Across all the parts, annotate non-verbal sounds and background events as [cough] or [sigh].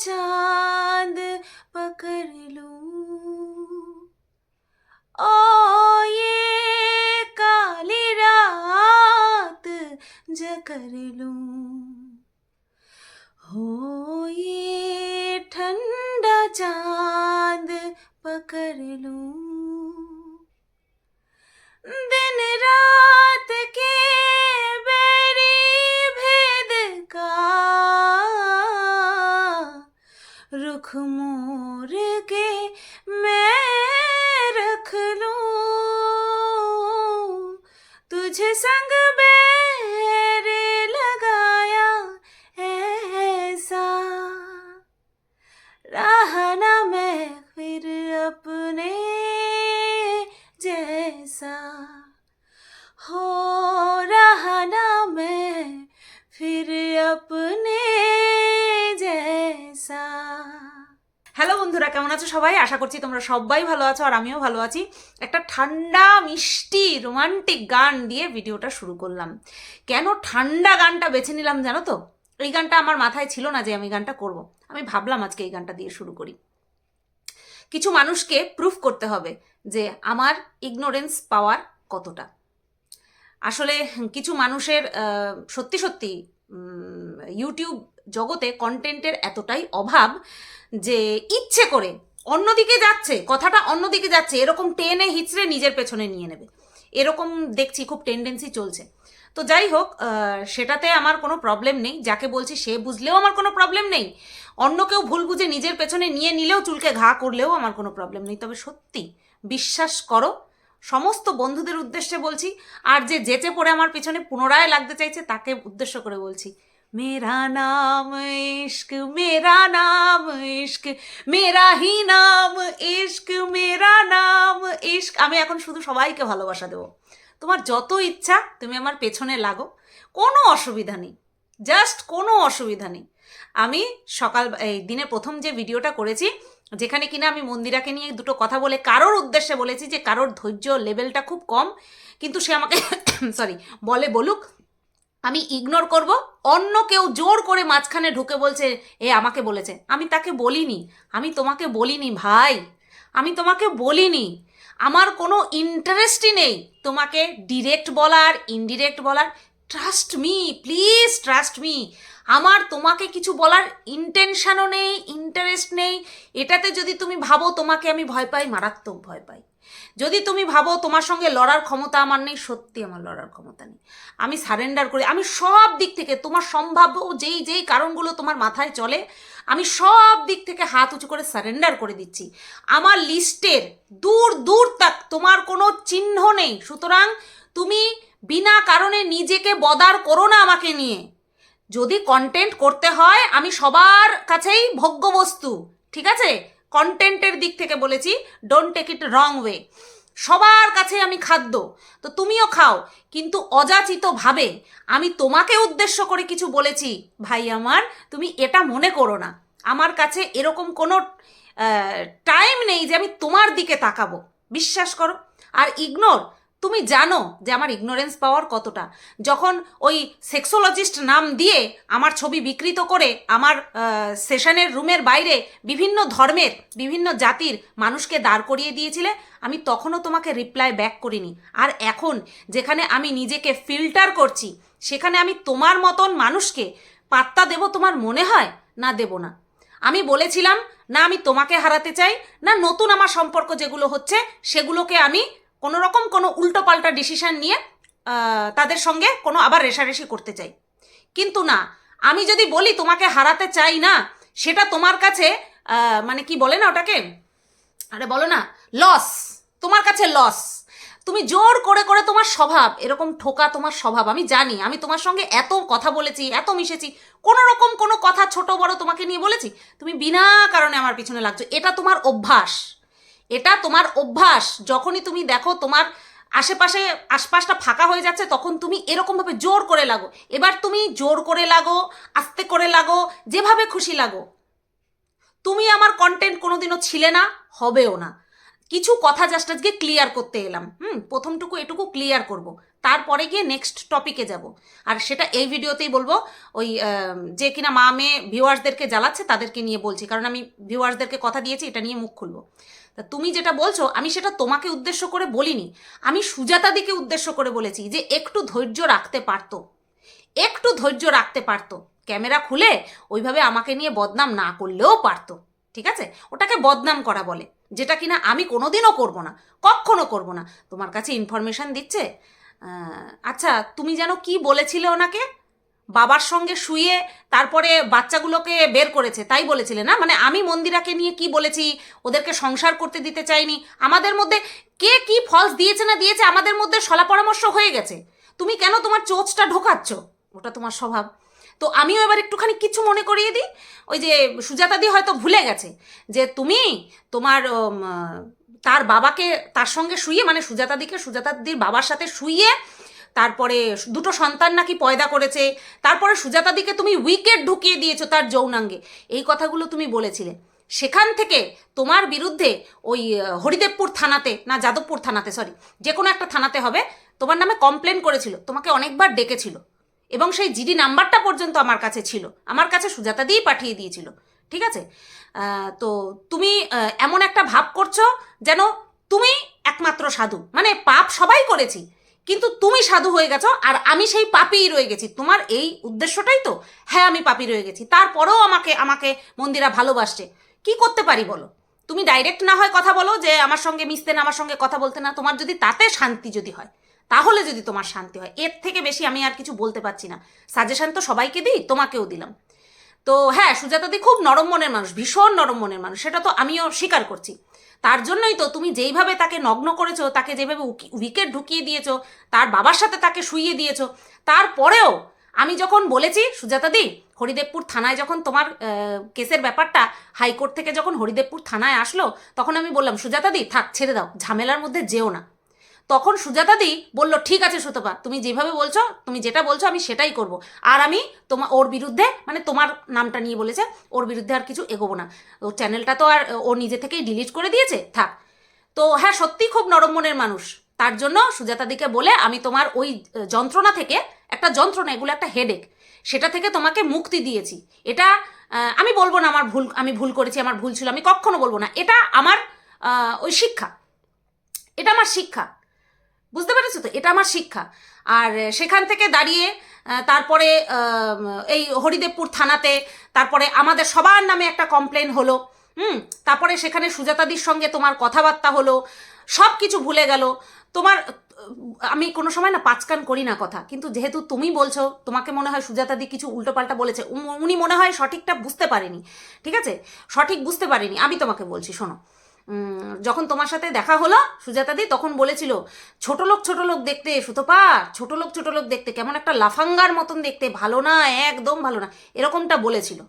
찾아 세상 আছো সবাই? আশা করছি তোমরা সবাই ভালো আছো আর আমিও ভালো আছি। একটা ঠান্ডা, মিষ্টি, রোমান্টিক গান দিয়ে ভিডিওটা শুরু করলাম। কেন ঠান্ডা গানটা বেছে নিলাম জানো তো? এই গানটা আমার মাথায় ছিল না যে আমি গানটা করব। আমি ভাবলাম আজকে এই গানটা দিয়ে শুরু করি। কিছু মানুষকে প্রুফ করতে হবে যে আমার ইগনোরেন্স পাওয়ার কতটা। আসলে কিছু মানুষের সত্যি সত্যি ইউটিউব জগতে কন্টেন্টের এতটাই অভাব যে ইচ্ছে করে অন্যদিকে যাচ্ছে, কথাটা অন্যদিকে যাচ্ছে, এরকম টেনে হিচড়ে নিজের পেছনে নিয়ে নেবে। এরকম দেখছি, খুব টেন্ডেন্সি চলছে। তো যাই হোক সেটাতে আমার কোনো প্রবলেম নেই, যাকে বলছি সে বুঝলেও আমার কোনো প্রবলেম নেই। অন্য কেউ ভুল বুঝে নিজের পেছনে নিয়ে নিলেও চুলকে ঘা করলেও আমার কোনো প্রবলেম নেই। তবে সত্যি, বিশ্বাস করো, সমস্ত বন্ধুদের উদ্দেশ্যে বলছি, আর যে যেচে পড়ে আমার পেছনে পুনরায় লাগতে চাইছে, তাকে উদ্দেশ্য করে বলছি। মেরা নাম ইশক মেরা নাম ইশক মেরা হি নাম ইশক মেরা নাম ইশক আমি এখন শুধু সবাইকে ভালোবাসা দেবো। তোমার যত ইচ্ছা, তুমি আমার পেছনে লাগো। কোনো অসুবিধা নেই। জাস্ট কোনো অসুবিধা নেই। আমি সকাল, এই দিনে প্রথম যে ভিডিওটা করেছি, যেখানে কিনা আমি মন্দিরাকে নিয়ে দুটো কথা বলে, কারোর উদ্দেশ্যে বলেছি যে কারোর ধৈর্য লেভেলটা খুব কম, কিন্তু সে আমাকে [coughs] সরি বলে বলুক আমি ইগনোর করব। অন্য কেউ জোর করে মাঝখানে ঢুকে বলছে, এ, আমাকে বলেছে। আমি তাকে বলিনি। আমি তোমাকে বলিনি, ভাই। আমি তোমাকে বলিনি। আমার কোনো ইন্টারেস্টই নেই তোমাকে ডিরেক্ট বলার ইনডিরেক্ট বলার। Trust me please trust me আমার তোমাকে কিছু বলার ইন্টেনশনও নেই ইন্টারেস্ট নেই। এটাতে যদি তুমি ভাবো তোমাকে আমি ভয় পাই, মারাত্মক ভয় পাই। যদি তুমি ভাবো তোমার সঙ্গে লড়ার ক্ষমতা আমার নেই, সত্যি আমার লড়ার ক্ষমতা নেই। আমি সারেন্ডার করি, আমি সব দিক থেকে তোমার সম্ভাব্য যেই যেই কারণগুলো তোমার মাথায় চলে, আমি সব দিক থেকে হাত উঁচু করে সারেন্ডার করে দিচ্ছি। আমার লিস্টের দূর দূর তাক তোমার কোনো চিহ্ন নেই। সুতরাং তুমি বিনা কারণে নিজেকে বদার করো না আমাকে নিয়ে। যদি কন্টেন্ট করতে হয়, আমি সবার কাছেই ভোগ্য বস্তু, ঠিক আছে? কন্টেন্টের দিক থেকে বলেছি don't take it wrong way সবার কাছে আমি খাদ্য, তো তুমিও খাও, কিন্তু অযাচিতভাবে আমি তোমাকে উদ্দেশ্য করে কিছু বলেছি, ভাই আমার, তুমি এটা মনে করো না। আমার কাছে এরকম কোনো টাইম নেই যে আমি তোমার দিকে তাকাবো। বিশ্বাস করো। আর ইগনোর তুমি জানো যে আমার ইগনোরেন্স পাওয়ার কতটা। যখন ওই সেক্সোলজিস্ট নাম দিয়ে আমার ছবি বিকৃত করে আমার সেশনের রুমের বাইরে বিভিন্ন ধর্মের, বিভিন্ন জাতির মানুষকে দাঁড় করিয়ে দিয়েছিলে, আমি তখনও তোমাকে রিপ্লাই ব্যাক করিনি। আর এখন যেখানে আমি নিজেকে ফিল্টার করছি, সেখানে আমি তোমার মতন মানুষকে পাত্তা দেব তোমার মনে হয়? না দেব না। আমি বলেছিলাম, না আমি তোমাকে হারাতে চাই, না নতুন আমার সম্পর্ক যেগুলো হচ্ছে, সেগুলোকে আমি কোনো রকম কোনো উল্টো পাল্টা ডিসিশন নিয়ে তাদের সঙ্গে কোনো আবার রেশারেশি করতে চাই। কিন্তু না, আমি যদি বলি তোমাকে হারাতে চাই না, সেটা তোমার কাছে মানে কি বলে না ওটাকে? আরে বলো না লস তোমার কাছে লস তুমি জোর করে করে তোমার স্বভাব, এরকম ঠোকা তোমার স্বভাব, আমি জানি, আমি তোমার সঙ্গে এত কথা বলেছি, এত মিশেছি, কোনো রকম কোনো কথা ছোট বড় তোমাকে নিয়ে বলেছি, তুমি বিনা কারণে আমার পিছনে লাগছো, এটা তোমার অভ্যাস। এটা তোমার অভ্যাস। যখনই তুমি দেখো তোমার আশেপাশে, আশপাশটা ফাঁকা হয়ে যাচ্ছে, তখন তুমি এরকমভাবে জোর করে লাগো। এবার তুমি জোর করে লাগো, আস্তে করে লাগো, যেভাবে খুশি লাগো। তুমি আমার কন্টেন্ট কোনোদিনও ছিলে না, হবেও না। কিছু কথা জাস্ট আজকে ক্লিয়ার করতে এলাম। হুম, প্রথমটুকু এটুকু ক্লিয়ার করব। তারপরে গিয়ে নেক্সট টপিকে যাব। আর সেটা এই ভিডিওতেই বলব, ওই যে কিনা মা মেয়ে ভিউয়ার্সদেরকে জ্বালাচ্ছে, তাদেরকে নিয়ে বলছি। কারণ আমি ভিউয়ার্সদেরকে কথা দিয়েছি, এটা নিয়ে মুখ খুলবো। তা তুমি যেটা বলছো, আমি সেটা তোমাকে উদ্দেশ্য করে বলিনি। আমি সুজাতাদিকে উদ্দেশ্য করে বলেছি যে একটু ধৈর্য রাখতে পারতো। একটু ধৈর্য রাখতে পারতো। ক্যামেরা খুলে ওইভাবে আমাকে নিয়ে বদনাম না করলেও পারতো, ঠিক আছে? ওটাকে বদনাম করা বলে, যেটা কিনা আমি কোনোদিনও করব না, কখনো করব না। তোমার কাছে ইনফরমেশন দিচ্ছে? আচ্ছা তুমি যেন কি বলেছিলে ওনাকে? বাবার সঙ্গে শুয়ে তারপরে বাচ্চাগুলোকে বের করেছে, তাই বলেছিলে না? মানে আমি মন্দিরাকে নিয়ে কি বলেছি, ওদেরকে সংসার করতে দিতে চাইনি। আমাদের মধ্যে কে কি ফলস দিয়েছে না দিয়েছে, আমাদের মধ্যে সলা পরামর্শ হয়ে গেছে। তুমি কেন তোমার চোচটা ঢোকাচ্ছ? ওটা তোমার স্বভাব। তো আমিও এবার একটুখানি কিছু মনে করিয়ে দিই। ওই যে সুজাতাদি হয়তো ভুলে গেছে যে তুমি তোমার তার বাবাকে তার সঙ্গে শুয়ে মানে সুজাতাদিকে সুজাতাদির বাবার সাথে শুইয়ে তারপরে দুটো সন্তান নাকি পয়দা করেছে, তারপরে সুজাতাদিকে তুমি উইকেট ঢুকিয়ে দিয়েছ তার যৌনাঙ্গে। এই কথাগুলো তুমি বলেছিলে। সেখান থেকে তোমার বিরুদ্ধে ওই হরিদেবপুর থানাতে, না যাদবপুর থানাতে সরি যে কোনো একটা থানাতে হবে, তোমার নামে কমপ্লেন করেছিল, তোমাকে অনেকবার ডেকেছিল এবং সেই জিডি নাম্বারটা পর্যন্ত আমার কাছে ছিল, আমার কাছে সুজাতা দিয়েই পাঠিয়ে দিয়েছিল, ঠিক আছে? তো তুমি এমন একটা ভাব করছ যেন তুমি একমাত্র সাধু মানে পাপ সবাই করেছি কিন্তু তুমি সাধু হয়ে গেছো আর আমি সেই পাপিই রয়ে গেছি। তোমার এই উদ্দেশ্যটাই তো? হ্যাঁ আমি পাপি রয়ে গেছি। তারপরেও আমাকে আমাকে মন্দিরা ভালোবাসছে। কি করতে পারি বলো? তুমি ডাইরেক্ট না হয় কথা বলো যে আমার সঙ্গে মিশতে না, আমার সঙ্গে কথা বলতে না। তোমার যদি তাতে শান্তি যদি হয়, তাহলে যদি তোমার শান্তি হয়, এর থেকে বেশি আমি আর কিছু বলতে পারছি না। সাজেশন তো সবাইকে দিই, তোমাকেও দিলাম। তো হ্যাঁ সুজাতাদি খুব নরম মনের মানুষ, ভীষণ নরম মনের মানুষ। সেটা তো আমিও স্বীকার করছি। তার জন্যই তো তুমি যেইভাবে তাকে নগ্ন করেছ, তাকে যেভাবে উইকেট ঢুকিয়ে দিয়েছ, তার বাবার সাথে তাকে শুইয়ে দিয়েছ তারপরেও আমি যখন বলেছি, সুজাতাদি, হরিদেবপুর থানায় যখন তোমার কেসের ব্যাপারটা হাইকোর্ট থেকে যখন হরিদেবপুর থানায় আসলো, তখন আমি বললাম, সুজাতাদি, থাক, ছেড়ে দাও, ঝামেলার মধ্যে যেও না। তখন সুজাতাদি বলল, ঠিক আছে সুতপা, তুমি যেভাবে বলছো, তুমি যেটা বলছো আমি সেটাই করব। আর আমি তোমার ওর বিরুদ্ধে মানে তোমার নামটা নিয়ে বলেছে, ওর বিরুদ্ধে আর কিছু এগোবো না। ওর চ্যানেলটা তো আর ও নিজে থেকেই ডিলিট করে দিয়েছে, থাক। তো হ্যাঁ সত্যি খুব নরম মনের মানুষ। তার জন্য সুজাতাদিকে বলে, আমি তোমার ওই যন্ত্রণা থেকে, একটা যন্ত্রণা, এগুলো একটা হেডেক সেটা থেকে তোমাকে মুক্তি দিয়েছি। এটা আমি বলব না আমার ভুল, আমি ভুল করেছি, আমার ভুল ছিল, আমি কখনো বলব না। এটা আমার ওই শিক্ষা। এটা আমার শিক্ষা। বুঝতে পেরেছ তো? এটা আমার শিক্ষা। আর সেখান থেকে দাঁড়িয়ে তারপরে এই হরিদেবপুর থানাতে, তারপরে আমাদের সবার নামে একটা কমপ্লেন হলো, হুম? তারপরে সেখানে সুজাতাদির সঙ্গে তোমার কথাবার্তা হলো সব কিছু ভুলে গেল। তোমার আমি কোনো সময় না পাঁচকান করি না কথা, কিন্তু যেহেতু তুমি বলছো, তোমাকে মনে হয় সুজাতাদি কিছু উল্টোপাল্টা বলেছে উনি মনে হয় সঠিকটা বুঝতে পারেনি, ঠিক আছে? সঠিক বুঝতে পারেনি, আমি তোমাকে বলছি, শোনো। যখন তোমার সাথে দেখা হলো সুজাতাদি তখন বলেছিল, ছোট লোক ছোট লোক দেখতে, সুতপা, ছোট লোক ছোট লোক দেখতে, কেমন একটা লাফাঙ্গার মতন দেখতে, ভালো না, একদম ভালো না। এরকমটা বলেছিল,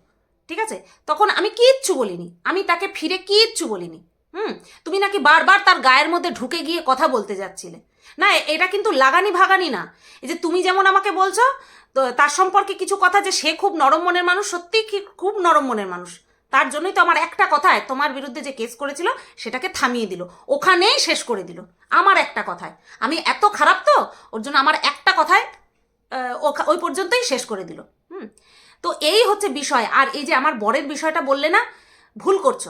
ঠিক আছে? তখন আমি কিচ্ছু বলিনি, আমি তাকে ফিরে কিচ্ছু বলিনি, হুম? তুমি নাকি বারবার তার গায়ের মধ্যে ঢুকে গিয়ে কথা বলতে যাচ্ছিলে? না এটা কিন্তু লাগানি ভাগানি না। এই যে তুমি যেমন আমাকে বলছো, তো তার সম্পর্কে কিছু কথা যে সে খুব নরম মনের মানুষ সত্যি খুব নরম মনের মানুষ। তার জন্যই তো আমার একটা কথায় তোমার বিরুদ্ধে যে কেস করেছিল, সেটাকে থামিয়ে দিল। ওখানেই শেষ করে দিল। আমার একটা কথায়। আমি এত খারাপ তো, ওর জন্য আমার একটা কথায় ওই পর্যন্তই শেষ করে দিল। হুম। তো এই হচ্ছে বিষয়। আর এই যে আমার বরের বিষয়টা বললে না, ভুল করছ।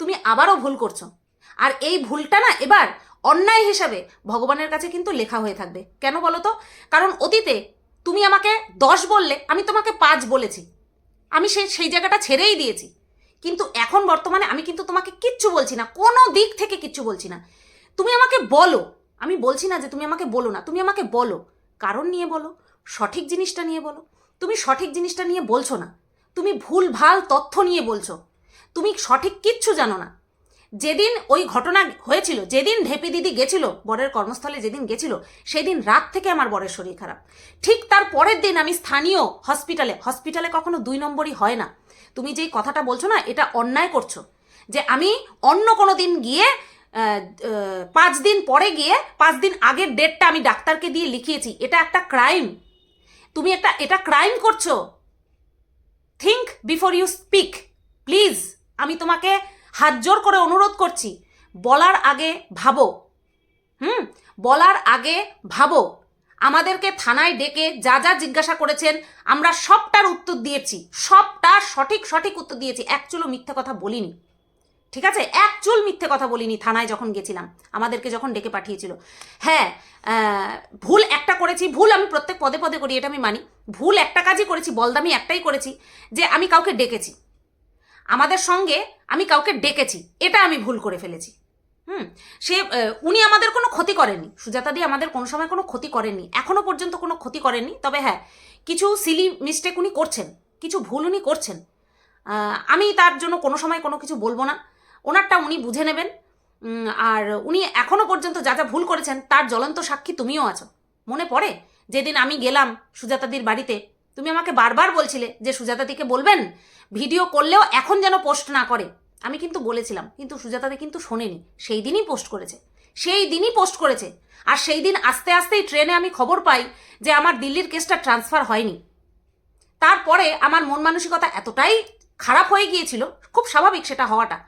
তুমি আবারও ভুল করছ। আর এই ভুলটা না এবার অন্যায় হিসাবে ভগবানের কাছে কিন্তু লেখা হয়ে থাকবে। কেন বলো তো? কারণ অতীতে তুমি আমাকে দশ বললে, আমি তোমাকে পাঁচ বলেছি। আমি সেই সেই জায়গাটা ছেড়েই দিয়েছি। কিন্তু এখন বর্তমানে আমি কিন্তু তোমাকে কিচ্ছু বলছি না। কোনো দিক থেকে কিচ্ছু বলছি না। তুমি আমাকে বলো। আমি বলছি না যে তুমি আমাকে বলো না। তুমি আমাকে বলো। কারণ নিয়ে বলো। সঠিক জিনিসটা নিয়ে বলো। তুমি সঠিক জিনিসটা নিয়ে বলছো না। তুমি ভুল ভালো তথ্য নিয়ে বলছো। তুমি সঠিক কিচ্ছু জানো না। যেদিন ওই ঘটনা হয়েছিল, যেদিন ঢেপি দিদি গেছিল, বরের কর্মস্থলে যেদিন গেছিল, সেদিন রাত থেকে আমার বরের শরীর খারাপ। ঠিক তার পরের দিন আমি স্থানীয় হসপিটালে হসপিটালে কখনো দুই নম্বরই হয় না। তুমি যেই কথাটা বলছো না, এটা অন্যায় করছ। যে আমি অন্য কোনো দিন গিয়ে পাঁচ দিন পরে গিয়ে, পাঁচ দিন আগের ডেটটা আমি ডাক্তারকে দিয়ে লিখিয়েছি, এটা একটা ক্রাইম তুমি একটা, এটা ক্রাইম করছ। Think before you speak please আমি তোমাকে হাত জোর করে অনুরোধ করছি, বলার আগে ভাবো। হুম, বলার আগে ভাবো। আমাদেরকে থানায় ডেকে যা যা জিজ্ঞাসা করেছেন, আমরা সবটার উত্তর দিয়েছি। সবটার সঠিক সঠিক উত্তর দিয়েছি। একচুলো মিথ্যে কথা বলিনি। ঠিক আছে? এক চুল মিথ্যে কথা বলিনি থানায় যখন গেছিলাম। আমাদেরকে যখন ডেকে পাঠিয়েছিল। হ্যাঁ ভুল একটা করেছি, ভুল আমি প্রত্যেক পদে পদে করি, এটা আমি মানি। ভুল একটা কাজই করেছি, বলদামি একটাই করেছি যে আমি কাউকে ডেকেছি। আমাদের সঙ্গে আমি কাউকে ডেকেছি, এটা আমি ভুল করে ফেলেছি। হুম, সে উনি আমাদের কোনো ক্ষতি করেননি। সুজাতাদি আমাদের কোনো সময় কোনো ক্ষতি করেনি এখনও পর্যন্ত কোনো ক্ষতি করেননি। তবে হ্যাঁ কিছু সিলি মিস্টেক উনি করছেন, কিছু ভুল উনি করছেন। আমি তার জন্য কোনো সময় কোনো কিছু বলব না। ওনারটা উনি বুঝে নেবেন। আর উনি এখনও পর্যন্ত যা যা ভুল করেছেন, তার জ্বলন্ত সাক্ষী তুমিও আছো। মনে পড়ে? যেদিন আমি গেলাম সুজাতাদির বাড়িতে তুমি আমাকে বারবার বলছিলে যে সুজাতাদিকে বলবেন? ভিডিও করলেও এখন যেন পোস্ট না করে। আমি কিন্তু বলেছিলাম, কিন্তু সুজাতাদি কিন্তু শোনেনি। সেই দিনই পোস্ট করেছে। সেই দিনই পোস্ট করেছে। আর সেই দিন আস্তে আস্তেই ট্রেনে আমি খবর পাই যে আমার দিল্লির কেসটা ট্রান্সফার হয়নি। তারপরে আমার মন মানসিকতা এতটাই খারাপ হয়ে গিয়েছিল, খুব স্বাভাবিক সেটা হওয়াটা।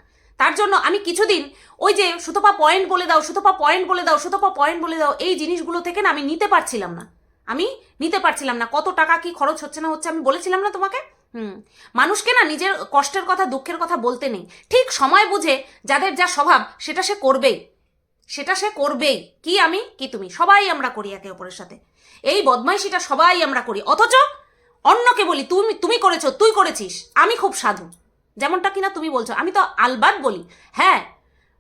তার জন্য আমি কিছুদিন ওই যে সুতপা পয়েন্ট বলে দাও, সুতপা পয়েন্ট বলে দাও, সুতপা পয়েন্ট বলে দাও, এই জিনিসগুলো থেকে না আমি নিতে পারছিলাম না। আমি নিতে পারছিলাম না। কত টাকা কি খরচ হচ্ছে না হচ্ছে আমি বলেছিলাম না তোমাকে? হুম। মানুষকে না নিজের কষ্টের কথা, দুঃখের কথা বলতে নেই। ঠিক সময় বুঝে যাদের যা স্বভাব, সেটা সে করবেই। সেটা সে করবেই। কি আমি? কি তুমি? সবাই আমরা করি একে অপরের সাথে। এই বদমাইশিটা সবাই আমরা করি। অথচ অন্যকে বলি, তুমি তুমি করেছ, তুই করেছিস। আমি খুব সাধু। যেমনটা কিনা তুমি বলছো। আমি তো আলবাদ বলি। হ্যাঁ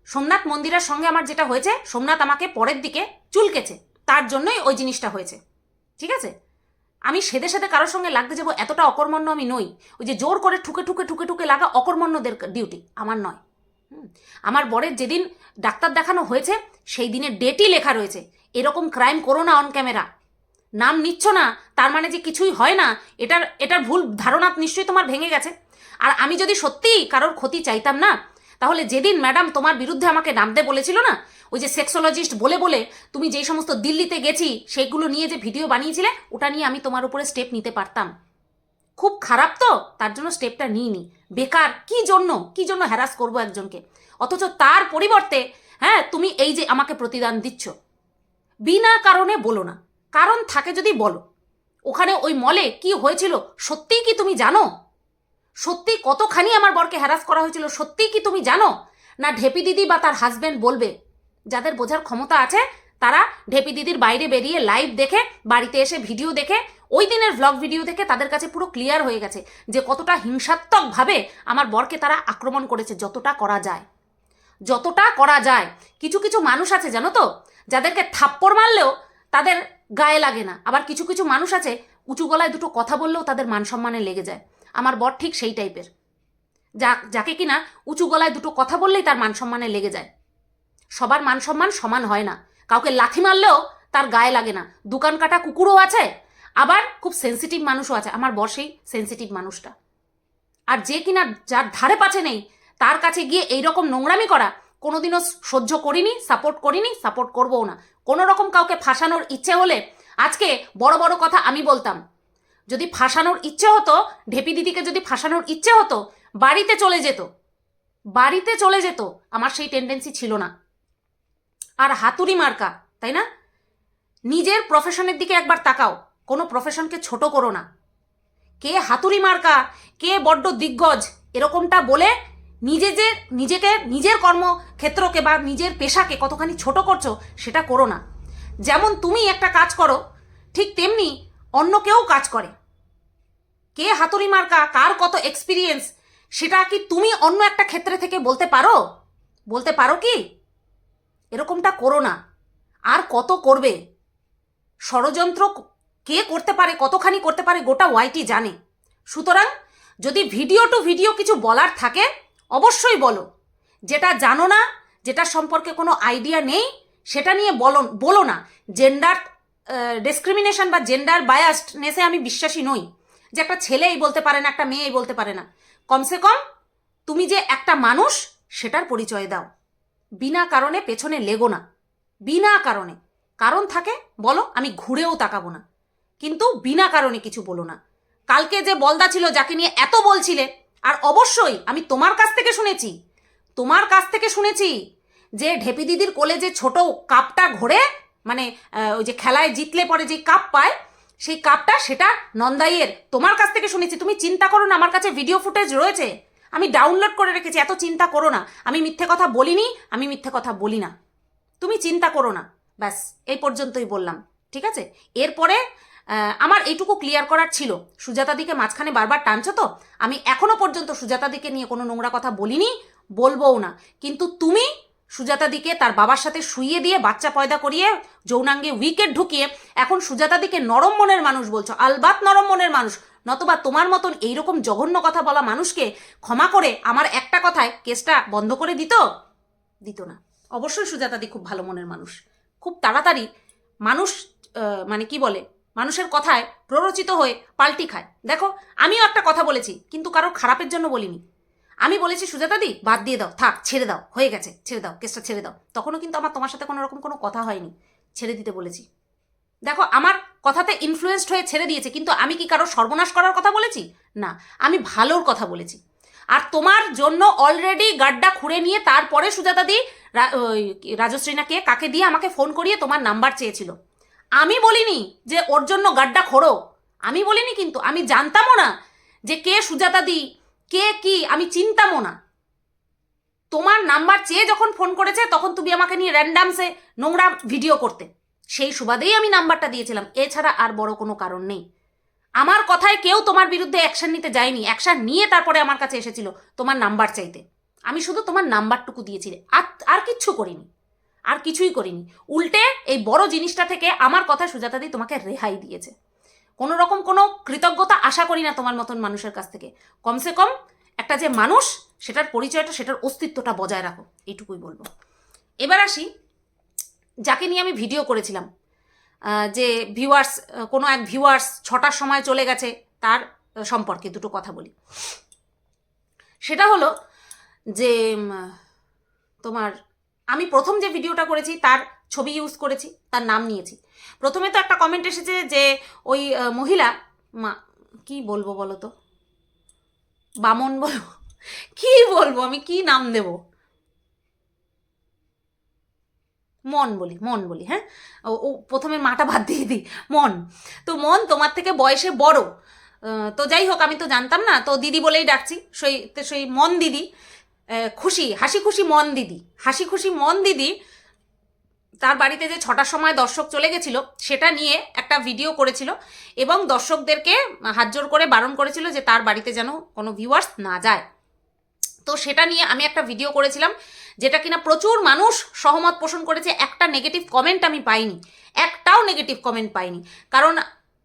সোমনাথ মন্দিরের সঙ্গে আমার যেটা হয়েছে, সোমনাথ আমাকে পরের দিকে চুলকেছে। তার জন্যই ওই জিনিসটা হয়েছে। ঠিক আছে? আমি সেদে সেদে কারোর সঙ্গে লাগতে যাব এতটা অকর্মণ্য আমি নই। ওই যে জোর করে ঠুকে ঠুকে ঠুকে ঠুকে লাগা অকর্মণ্যদের ডিউটি আমার নয়। আমার বরের যেদিন ডাক্তার দেখানো হয়েছে, সেই দিনের ডেটই লেখা রয়েছে। এরকম ক্রাইম করো না অন ক্যামেরা নাম নিচ্ছ না, তার মানে যে কিছুই হয় না, এটার এটার ভুল ধারণা নিশ্চয়ই তোমার ভেঙে গেছে। আর আমি যদি সত্যিই কারোর ক্ষতি চাইতাম না, তাহলে যেদিন ম্যাডাম তোমার বিরুদ্ধে আমাকে নামতে বলেছিল না ওই যে সেক্সোলজিস্ট বলে বলে তুমি যেই সমস্ত দিল্লিতে গেছি, সেইগুলো নিয়ে যে ভিডিও বানিয়েছিলে, ওটা নিয়ে আমি তোমার উপরে স্টেপ নিতে পারতাম। খুব খারাপ তো, তার জন্য স্টেপটা নিইনি। বেকার, কি জন্য? কি জন্য হ্যারাস করব একজনকে? অথচ তার পরিবর্তে হ্যাঁ তুমি এই যে আমাকে প্রতিদান দিচ্ছ। বিনা কারণে বলো না, কারণ থাকে যদি বলো। ওখানে ওই মলে কি হয়েছিল, সত্যিই কি তুমি জানো? সত্যি কতখানি আমার বরকে হ্যারাস করা হয়েছিল, সত্যিই কি তুমি জানো? না ঢেপি দিদি বা তার হাজব্যান্ড বলবে যাদের বোঝার ক্ষমতা আছে, তারা ঢেপি দিদির বাইরে বেরিয়ে লাইভ দেখে, বাড়িতে এসে ভিডিও দেখে, ওই দিনের ভ্লগ ভিডিও দেখে তাদের কাছে পুরো ক্লিয়ার হয়ে গেছে যে কতটা হিংসাত্মকভাবে আমার বরকে তারা আক্রমণ করেছে, যতটা করা যায়। যতটা করা যায়। কিছু কিছু মানুষ আছে, জানো তো, যাদেরকে থাপ্পড় মারলেও তাদের গায়ে লাগে না। আবার কিছু কিছু মানুষ আছে, উঁচু গলায় দুটো কথা বললেও তাদের মান সম্মানে লেগে যায়। আমার বর ঠিক সেই টাইপের যা, যাকে কিনা উঁচু গলায় দুটো কথা বললেই তার মান সম্মানে লেগে যায়। সবার মান সম্মান সমান হয় না। কাউকে লাথি মারলেও তার গায়ে লাগে না। দোকান কাটা কুকুরও আছে, আবার খুব সেন্সিটিভ মানুষও আছে। আমার বর সেই সেন্সিটিভ মানুষটা। আর যে কিনা যার ধারে পাছে নেই, তার কাছে গিয়ে এইরকম নোংরামি করা কোনোদিনও সহ্য করিনি সাপোর্ট করিনি সাপোর্ট করবও না। কোনো রকম কাউকে ফাঁসানোর ইচ্ছে হলে আজকে বড় বড় কথা আমি বলতাম, যদি ফাঁসানোর ইচ্ছে হতো, ঢেপি দিদিকে যদি ফাঁসানোর ইচ্ছে হতো, বাড়িতে চলে যেত। বাড়িতে চলে যেত। আমার সেই টেন্ডেন্সি ছিল না। আর হাতুড়ি মার্কা, তাই না? নিজের প্রফেশনের দিকে একবার তাকাও। কোনো প্রফেশনকে ছোট করো না। কে হাতুড়ি মার্কা, কে বড্ড দিগ্গজ, এরকমটা বলে নিজে যে নিজেকে, নিজের কর্মক্ষেত্রকে বা নিজের পেশাকে কতখানি ছোট করছ, সেটা করো না। যেমন তুমি একটা কাজ করো, ঠিক তেমনি অন্য কেউ কাজ করে। কে হাতুড়ি মার্কা, কার কত এক্সপিরিয়েন্স সেটা কি তুমি অন্য একটা ক্ষেত্রে থেকে বলতে পারো? বলতে পারো কি? এরকমটা করো না। আর কত করবে? ষড়যন্ত্র কে করতে পারে, কতখানি করতে পারে, গোটা ওয়াইটি জানে। সুতরাং যদি ভিডিও টু ভিডিও কিছু বলার থাকে, অবশ্যই বলো। যেটা জানো না, যেটা সম্পর্কে কোনো আইডিয়া নেই, সেটা নিয়ে বলো বলো না। জেন্ডার ডিসক্রিমিনেশন বা জেন্ডার বায়াসনেসে আমি বিশ্বাসী নই। যে একটা ছেলেই বলতে পারে না, একটা মেয়েই বলতে পারে না। কমসে কম তুমি যে একটা মানুষ, সেটার পরিচয় দাও। বিনা কারণে পেছনে লেগো না। বিনা কারণে। কারণ থাকে, বলো, আমি ঘুরেও তাকাবো না। কিন্তু বিনা কারণে কিছু বলো না। কালকে যে বলদা ছিল, যাকে নিয়ে এত বলছিলে, আর অবশ্যই আমি তোমার কাছ থেকে শুনেছি, তোমার কাছ থেকে শুনেছি যে ঢেপি দিদির কোলে যে ছোট কাপটা ঘোরে মানে ওই যে খেলায় জিতলে পরে যে কাপ পায়, সেই কাপটা সেটা নন্দাইয়ের তোমার কাছ থেকে শুনেছি। তুমি চিন্তা করো না, আমার কাছে ভিডিও ফুটেজ রয়েছে। আমি ডাউনলোড করে রেখেছি, এত চিন্তা করো না। আমি মিথ্যে কথা বলিনি, আমি মিথ্যে কথা বলি না। তুমি চিন্তা করো না। ব্যাস, এই পর্যন্তই বললাম, ঠিক আছে? এরপরে আমার এইটুকু ক্লিয়ার করার ছিল। সুজাতাদিকে মাঝখানে বারবার টানছো তো? আমি এখনও পর্যন্ত সুজাতাদিকে নিয়ে কোনো নোংরা কথা বলিনি, বলবও না। কিন্তু তুমি সুজাতাদিকে তার বাবার সাথে শুইয়ে দিয়ে বাচ্চা পয়দা করিয়ে যৌনাঙ্গে উইকেট ঢুকিয়ে এখন সুজাতাদিকে নরম মনের মানুষ বলছো। আলবাত নরম মনের মানুষ। নতবা তোমার মতন এইরকম জঘন্য কথা বলা মানুষকে ক্ষমা করে আমার একটা কথায় কেসটা বন্ধ করে দিত? দিত না। অবশ্যই সুজাতাদি খুব ভালো মনের মানুষ। খুব তাড়াতাড়ি মানুষ মানে কি বলে, মানুষের কথায় প্ররোচিত হয়ে পাল্টি খায়। দেখো, আমিও একটা কথা বলেছি, কিন্তু কারও খারাপের জন্য বলিনি। আমি বলেছি সুজাতাদি বাদ দিয়ে দাও, থাক, ছেড়ে দাও, হয়ে গেছে, ছেড়ে দাও, কেসটা ছেড়ে দাও। তখনও কিন্তু আমার তোমার সাথে কোনো রকম কোনো কথা হয়নি। ছেড়ে দিতে বলেছি। দেখো আমার কথাতে ইনফ্লুয়েসড হয়ে ছেড়ে দিয়েছে কিন্তু আমি কি কারও সর্বনাশ করার কথা বলেছি? না আমি ভালোর কথা বলেছি। আর তোমার জন্য অলরেডি গাড্ডা খুঁড়ে নিয়ে তারপরে সুজাতাদি রা- ওই কি, রাজশ্রী না কে কাকে দিয়ে আমাকে ফোন করিয়ে তোমার নাম্বার চেয়েছিল। আমি বলিনি যে ওর জন্য গাড্ডা খোড়ো। আমি বলিনি কিন্তু আমি জানতামও না যে কে সুজাতাদি কে কি আমি চিনতামও না। তোমার নাম্বার চেয়ে যখন ফোন করেছে তখন তুমি আমাকে নিয়ে র্যান্ডামসে নোংরা ভিডিও করতে। সেই সুবাদেই আমি নাম্বারটা দিয়েছিলাম। এছাড়া আর বড় কোনো কারণ নেই। আমার কথায় কেউ তোমার বিরুদ্ধে অ্যাকশন নিতে যায়নি। অ্যাকশন নিয়ে তারপরে আমার কাছে এসেছিল তোমার নাম্বার চাইতে। আমি শুধু তোমার নাম্বারটুকু দিয়েছি আর আর কিচ্ছু করিনি। আর কিছুই করিনি। উল্টে এই বড় জিনিসটা থেকে আমার কথা সুজাতাদি তোমাকে রেহাই দিয়েছে। কোনো রকম কোনো কৃতজ্ঞতা আশা করি না তোমার মতন মানুষের কাছ থেকে। কমসে কম একটা যে মানুষ, সেটার পরিচয়টা, সেটার অস্তিত্বটা বজায় রাখো। এইটুকুই বলব। এবার আসি যাকে নিয়ে আমি ভিডিও করেছিলাম যে ভিউয়ার্স কোনো এক ভিউয়ার্স ছটার সময় চলে গেছে, তার সম্পর্কে দুটো কথা বলি। সেটা হলো যে তোমার, আমি প্রথম যে ভিডিওটা করেছি, তার ছবি ইউজ করেছি, তার নাম নিয়েছি। প্রথমে তো একটা কমেন্ট এসেছে যে, ওই মহিলা, মা, কি বলব বলো তো? বামন বলব কি বলব? আমি কি নাম দেব? মন বলি মন বলি হ্যাঁ? ও প্রথমে মাটা বাদ দিয়ে দিই, মন। তো মন তোমার থেকে বয়সে বড়। তো যাই হোক, আমি তো জানতাম না, তো দিদি বলেই ডাকছি, সেই সেই মন দিদি খুশি, হাসি খুশি মন দিদি, হাসি খুশি মন দিদি, তার বাড়িতে যে ছটার সময় দর্শক চলে গেছিল, সেটা নিয়ে একটা ভিডিও করেছিল এবং দর্শকদেরকে হাত জোর করে বারণ করেছিল যে তার বাড়িতে যেন কোনো ভিউয়ার্স না যায়। তো সেটা নিয়ে আমি একটা ভিডিও করেছিলাম যেটা কিনা প্রচুর মানুষ সহমত পোষণ করেছে, একটা নেগেটিভ কমেন্ট আমি পাইনি, একটাও নেগেটিভ কমেন্ট পাইনি। কারণ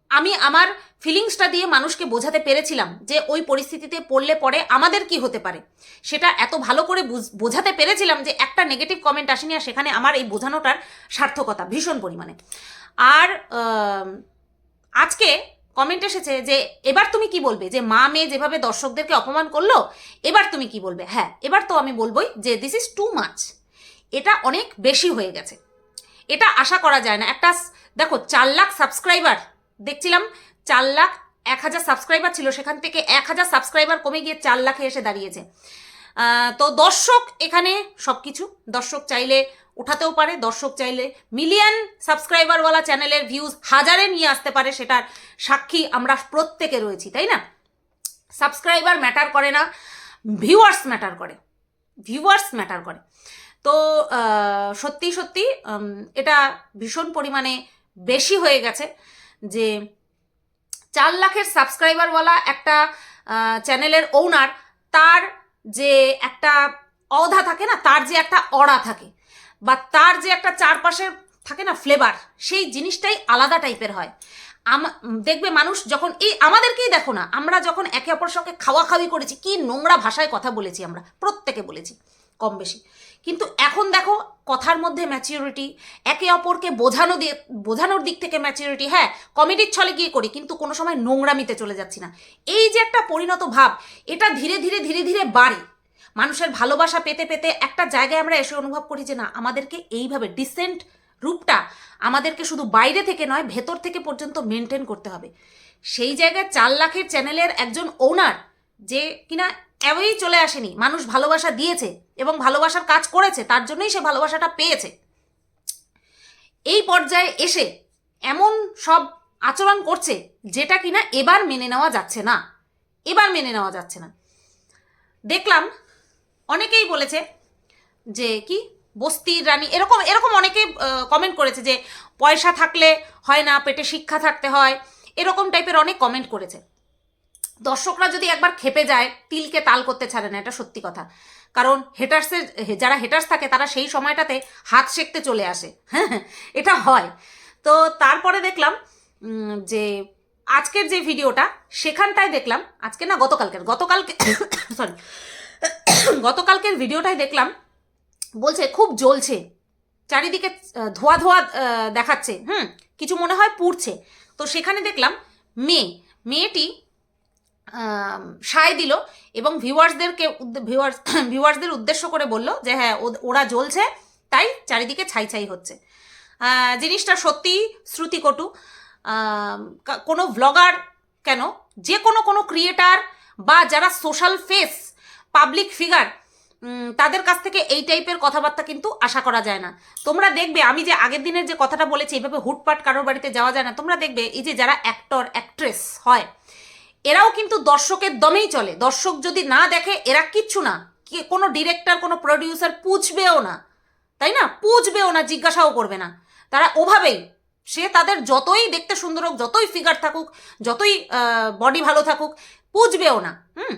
আমি আমার ফিলিংসটা দিয়ে মানুষকে বোঝাতে পেরেছিলাম যে ওই পরিস্থিতিতে পড়লে পরে আমাদের কি হতে পারে। সেটা এত ভালো করে বুঝ- বোঝাতে পেরেছিলাম যে একটা নেগেটিভ কমেন্ট আসেনি আর সেখানে আমার এই বোঝানোটার সার্থকতা ভীষণ পরিমাণে। আর আজকে কমেন্ট এসেছে যে, এবার তুমি কি বলবে? যে, মা মেয়ে যেভাবে দর্শকদেরকে অপমান করল, এবার তুমি কি বলবে? হ্যাঁ এবার তো আমি বলবোই যে দিস ইজ টু মাচ এটা অনেক বেশি হয়ে গেছে। এটা আশা করা যায় না। একটা দেখো, চার লাখ সাবস্ক্রাইবার দেখছিলাম, চার লাখ এক হাজার সাবস্ক্রাইবার ছিল, সেখান থেকে এক হাজার সাবস্ক্রাইবার কমে গিয়ে চার লাখে এসে দাঁড়িয়েছে। তো দর্শক এখানে সব কিছু দর্শক চাইলে উঠাতেও পারে। দর্শক চাইলে মিলিয়ন সাবস্ক্রাইবারওয়ালা চ্যানেলের ভিউজ হাজারে নিয়ে আসতে পারে, সেটার সাক্ষী আমরা প্রত্যেকে রয়েছি, তাই না? সাবস্ক্রাইবার ম্যাটার করে না ভিউয়ার্স ম্যাটার করে ভিউয়ার্স ম্যাটার করে। তো সত্যি সত্যি এটা ভীষণ পরিমাণে বেশি হয়ে গেছে যে চার লাখের সাবস্ক্রাইবারওয়ালা একটা চ্যানেলের ওনার তার যে একটা অধা থাকে না, তার যে একটা অড়া থাকে বা তার যে একটা চারপাশের থাকে না ফ্লেভার সেই জিনিসটাই আলাদা টাইপের হয়। আম- দেখবে মানুষ যখন এই আমাদেরকেই দেখো না, আমরা যখন একে অপরের সঙ্গে খাওয়া খাওয়ি করেছি, কি নোংরা ভাষায় কথা বলেছি আমরা, প্রত্যেকে বলেছি, কম বেশি। কিন্তু এখন দেখো, কথার মধ্যে ম্যাচিউরিটি একে অপরকে বোঝানো দিয়ে, বোঝানোর দিক থেকে ম্যাচিউরিটি হ্যাঁ কমেডির ছলে গিয়ে করি, কিন্তু কোনো সময় নোংরামিতে চলে যাচ্ছি না। এই যে একটা পরিণত ভাব, এটা ধীরে ধীরে ধীরে ধীরে বাড়ে। মানুষের ভালোবাসা পেতে পেতে একটা জায়গায় আমরা এসে অনুভব করি যে না, আমাদেরকে এইভাবে ডিসেন্ট রূপটা আমাদেরকে শুধু বাইরে থেকে নয়, ভেতর থেকে পর্যন্ত মেনটেন করতে হবে। সেই জায়গায় চার লাখের চ্যানেলের একজন ওনার যে কিনা এভাবেই চলে আসেনি, মানুষ ভালোবাসা দিয়েছে এবং ভালোবাসার কাজ করেছে, তার জন্যই সে ভালোবাসাটা পেয়েছে। এই পর্যায়ে এসে এমন সব আচরণ করছে যেটা কিনা এবার মেনে নেওয়া যাচ্ছে না। এবার মেনে নেওয়া যাচ্ছে না। দেখলাম অনেকেই বলেছে যে কি, বস্তির রানী, এরকম এরকম অনেকে কমেন্ট করেছে যে পয়সা থাকলে হয় না, পেটে শিক্ষা থাকতে হয়, এরকম টাইপের অনেক কমেন্ট করেছে। দর্শকরা যদি একবার খেপে যায়, তিলকে তাল করতে ছাড়ে না, এটা সত্যি কথা। কারণ হেটার্সের যারা হেটার্স থাকে, তারা সেই সময়টাতে হাত সেঁকতে চলে আসে। হ্যাঁ [laughs] এটা হয়। তো তারপরে দেখলাম যে আজকের যে ভিডিওটা সেখানটায় দেখলাম, আজকে না গতকালকের, গতকালকে [coughs] সরি গতকালকের ভিডিওটাই দেখলাম, বলছে খুব জ্বলছে, চারিদিকে ধোয়া ধোয়া দেখাচ্ছে, হুম, কিছু মনে হয় পুড়ছে। তো সেখানে দেখলাম মেয়ে, মেয়েটি সায় দিল এবং ভিউয়ার্সদেরকে ভিউয়ার্স, [clears throat] ভিউয়ার্সদের উদ্দেশ্য করে বলল যে হ্যাঁ ওরা জ্বলছে, তাই চারিদিকে ছাই ছাই হচ্ছে। জিনিসটা সত্যিই শ্রুতিকটু। কোনো ভ্লগার কেন, যে কোনো কোনো ক্রিয়েটার বা যারা সোশ্যাল ফেস পাবলিক ফিগার তাদের কাছ থেকে এই টাইপের কথাবার্তা কিন্তু আশা করা যায় না। তোমরা দেখবে, আমি যে আগের দিনের যে কথাটা বলেছি এইভাবে হুটপাট কারোর বাড়িতে যাওয়া যায় না। তোমরা দেখবে, এই যে যারা অ্যাক্টর অ্যাক্ট্রেস হয়, এরাও কিন্তু দর্শকের দমেই চলে। দর্শক যদি না দেখে, এরা কিচ্ছু না। কোনো ডিরেক্টর কোনো প্রডিউসার পুছবেও না। তাই না? পুছবেও না, জিজ্ঞাসাও করবে না। তারা ওভাবেই, সে তাদের যতই দেখতে সুন্দর হোক, যতই ফিগার থাকুক, যতই বডি ভালো থাকুক পুছবেও না। হুম?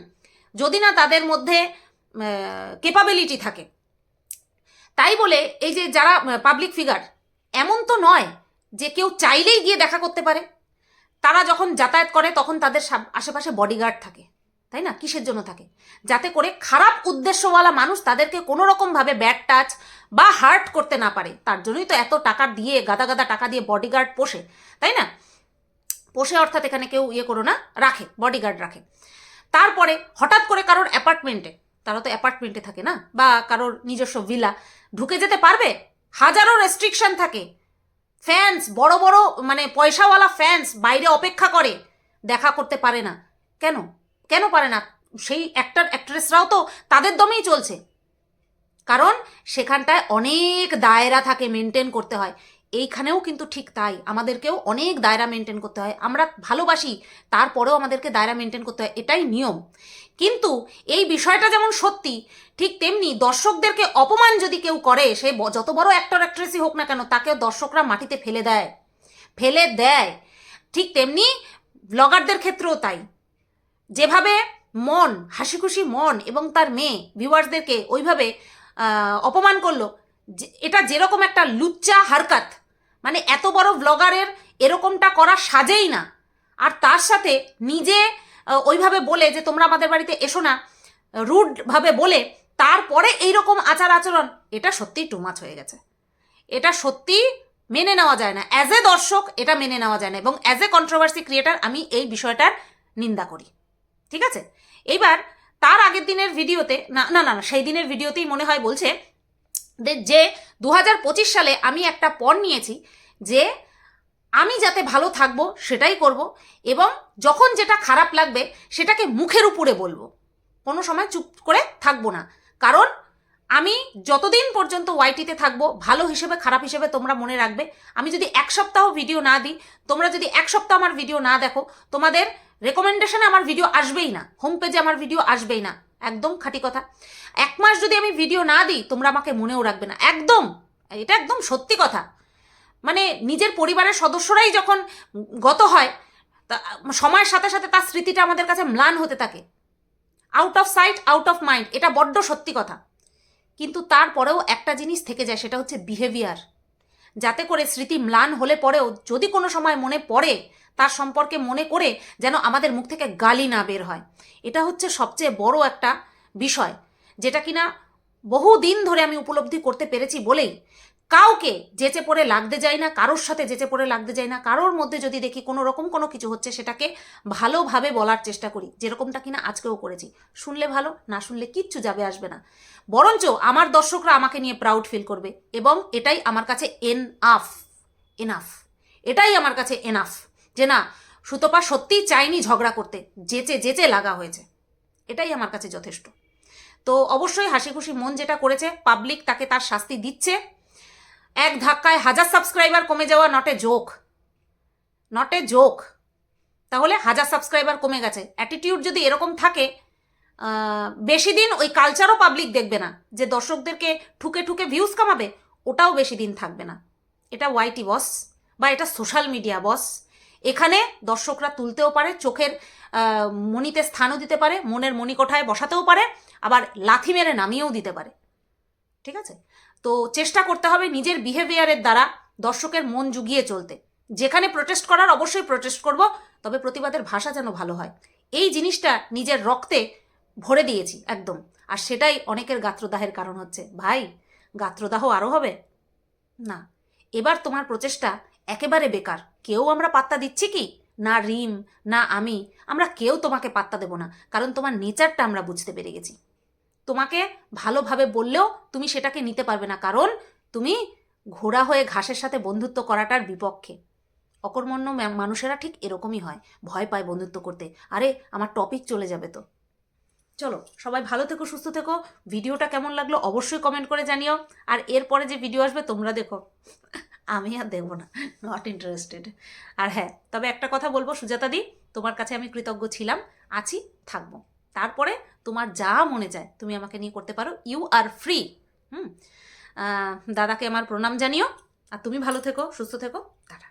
যদি না তাদের মধ্যে কেপাবিলিটি থাকে। তাই বলে এই যে যারা পাবলিক ফিগার এমন তো নয় যে কেউ চাইলেই গিয়ে দেখা করতে পারে। তারা যখন যাতায়াত করে, তখন তাদের আশেপাশে বডিগার্ড থাকে। তাই না? কিসের জন্য থাকে? যাতে করে খারাপ উদ্দেশ্যওয়ালা মানুষ তাদেরকে কোনো রকমভাবে ব্যাড টাচ বা হার্ট করতে না পারে। তার জন্যই তো এত টাকা দিয়ে, গাদা গাদা টাকা দিয়ে বডিগার্ড পোষে। তাই না? পোষে অর্থাৎ এখানে কেউ ইয়ে করো না, রাখে বডিগার্ড রাখে। তারপরে হঠাৎ করে কারোর অ্যাপার্টমেন্টে, তারা তো অ্যাপার্টমেন্টে থাকে না, বা কারোর নিজস্ব ভিলা ঢুকে যেতে পারবে? হাজারো রেস্ট্রিকশন থাকে। ফ্যান্স বড় বড় মানে পয়সাওয়ালা ফ্যান্স বাইরে অপেক্ষা করে, দেখা করতে পারে না। কেন? কেন পারে না? সেই অ্যাক্টার অ্যাক্ট্রেসরাও তো তাদের দমেই চলছে। কারণ সেখানটায় অনেক দায়রা থাকে মেনটেন করতে হয়। এইখানেও কিন্তু ঠিক তাই। আমাদেরকেও অনেক দায়রা মেনটেন করতে হয়। আমরা ভালোবাসি, তারপরেও আমাদেরকে দায়রা মেনটেন করতে হয়। এটাই নিয়ম। কিন্তু এই বিষয়টা যেমন সত্যি, ঠিক তেমনি দর্শকদেরকে অপমান যদি কেউ করে, সে যত বড় অ্যাক্টর অ্যাক্ট্রেসই হোক না কেন, তাকে দর্শকরা মাটিতে ফেলে দেয়। ফেলে দেয়। ঠিক তেমনি ব্লগারদের ক্ষেত্রেও তাই। যেভাবে মন হাসি খুশি মন এবং তার মেয়ে ভিউয়ার্সদেরকে ওইভাবে অপমান করল এটা যেরকম একটা লুচ্চা হারকাত মানে এত বড় ব্লগারের এরকমটা করা সাজেই না। আর তার সাথে নিজে ওইভাবে বলে যে তোমরা আমাদের বাড়িতে এসো না রুডভাবে বলে তারপরে এইরকম আচার আচরণ এটা সত্যিই টুমাচ হয়ে গেছে। এটা সত্যি মেনে নেওয়া যায় না। অ্যাজ এ দর্শক এটা মেনে নেওয়া যায় না। এবং অ্যাজ এ কন্ট্রোভার্সি ক্রিয়েটার আমি এই বিষয়টার নিন্দা করি। ঠিক আছে? এইবার তার আগের দিনের ভিডিওতে না না না না, সেই দিনের ভিডিওতেই মনে হয় বলছে যে- দু হাজার পঁচিশ সালে আমি একটা পণ নিয়েছি যে আমি যাতে ভালো থাকব সেটাই করব এবং যখন যেটা খারাপ লাগবে সেটাকে মুখের উপরে বলব। কোনো সময় চুপ করে থাকব না। কারণ আমি যতদিন পর্যন্ত ওয়াইটিতে থাকব, ভালো হিসেবে খারাপ হিসেবে তোমরা মনে রাখবে। আমি যদি এক সপ্তাহ ভিডিও না দিই, তোমরা যদি এক সপ্তাহ আমার ভিডিও না দেখো, তোমাদের রেকমেন্ডেশনে আমার ভিডিও আসবেই না। হোম পেজে আমার ভিডিও আসবেই না। একদম খাঁটি কথা। এক মাস যদি আমি ভিডিও না দিই, তোমরা আমাকে মনেও রাখবে না। একদম। এটা একদম সত্যি কথা। মানে নিজের পরিবারের সদস্যরাই যখন গত হয়, তা, সময়ের সাথে সাথে তার স্মৃতিটা আমাদের কাছে ম্লান হতে থাকে। Out of sight out of mind এটা বড্ড সত্যি কথা। কিন্তু তারপরেও একটা জিনিস থেকে যায়, সেটা হচ্ছে বিহেভিয়ার যাতে করে স্মৃতি ম্লান হলে পরেও যদি কোনো সময় মনে পড়ে তার সম্পর্কে মনে করে যেন আমাদের মুখ থেকে গালি না বের হয়। এটা হচ্ছে সবচেয়ে বড় একটা বিষয়, যেটা কিনা বহু দিন ধরে আমি উপলব্ধি করতে পেরেছি বলেই কাউকে যেচে পড়ে লাগতে যায় না, কারোর সাথে যেচে পড়ে লাগতে যায় না, কারোর মধ্যে যদি দেখি কোনো রকম কোনো কিছু হচ্ছে সেটাকে ভালোভাবে বলার চেষ্টা করি, যেরকমটা কিনা আজকেও করেছি। শুনলে ভালো, না শুনলে কিচ্ছু যাবে আসবে না। বরঞ্চ আমার দর্শকরা আমাকে নিয়ে প্রাউড ফিল করবে এবং এটাই আমার কাছে এন আফ এনাফ এটাই আমার কাছে এনাফ যে না, সুতপা সত্যিই চাইনি ঝগড়া করতে, যেচে যেচে লাগা হয়েছে। এটাই আমার কাছে যথেষ্ট। তো অবশ্যই হাসি খুশি মন যেটা করেছে পাবলিক তাকে তার শাস্তি দিচ্ছে। এক ধাক্কায় হাজার সাবস্ক্রাইবার কমে যাওয়া not a joke not a joke তাহলে হাজার সাবস্ক্রাইবার কমে গেছে। অ্যাটিটিউড যদি এরকম থাকে বেশি দিন ওই কালচারও পাবলিক দেখবে না, যে দর্শকদেরকে ঠুকে ঠুকে ভিউজ কামাবে, ওটাও বেশি দিন থাকবে না। এটা ওয়াইটি বস বা এটা সোশ্যাল মিডিয়া বস এখানে দর্শকরা তুলতেও পারে, চোখের মণিতে স্থানও দিতে পারে, মনের মণিকোঠায় বসাতেও পারে, আবার লাথি মেরে নামিয়েও দিতে পারে। ঠিক আছে? তো চেষ্টা করতে হবে নিজের বিহেভিয়ারের দ্বারা দর্শকের মন জুগিয়ে চলতে। যেখানে প্রোটেস্ট করার অবশ্যই প্রোটেস্ট করব, তবে প্রতিবাদের ভাষা যেন ভালো হয়। এই জিনিসটা নিজের রক্তে ভরে দিয়েছি, একদম। আর সেটাই অনেকের গাত্রদাহের কারণ হচ্ছে। ভাই, গাত্রদাহ আরও হবে? না। এবার তোমার প্রচেষ্টা একেবারে বেকার। কেউ আমরা পাত্তা দিচ্ছি কি? না রিম, না আমি। আমরা কেউ তোমাকে পাত্তা দেব না, কারণ তোমার নেচারটা আমরা বুঝতে পেরে গেছি। তোমাকে ভালোভাবে বললেও তুমি সেটাকে নিতে পারবে না, কারণ তুমি ঘোড়া হয়ে ঘাসের সাথে বন্ধুত্ব করাটার বিপক্ষে। অকর্মণ্য মানুষেরা ঠিক এরকমই হয়, ভয় পায় বন্ধুত্ব করতে। আরে, আমার টপিক চলে যাবে তো। চলো, সবাই ভালো থেকো, সুস্থ থেকো। ভিডিওটা কেমন লাগল অবশ্যই কমেন্ট করে জানিও। আর এরপরে যে ভিডিও আসবে তোমরা দেখো। আমি আর দেবো না নট ইন্টারেস্টেড আর হ্যাঁ তবে একটা কথা বলব সুজাতা দি তোমার কাছে আমি কৃতজ্ঞ ছিলাম, আছি, থাকব। তারপরে তোমার যা মনে যায়, তুমি আমাকে নিয়ে করতে পারো ইউ আর ফ্রি হুম? দাদাকে আমার প্রণাম জানিও, আর তুমি ভালো থেকো, সুস্থ থেকো, টাটা।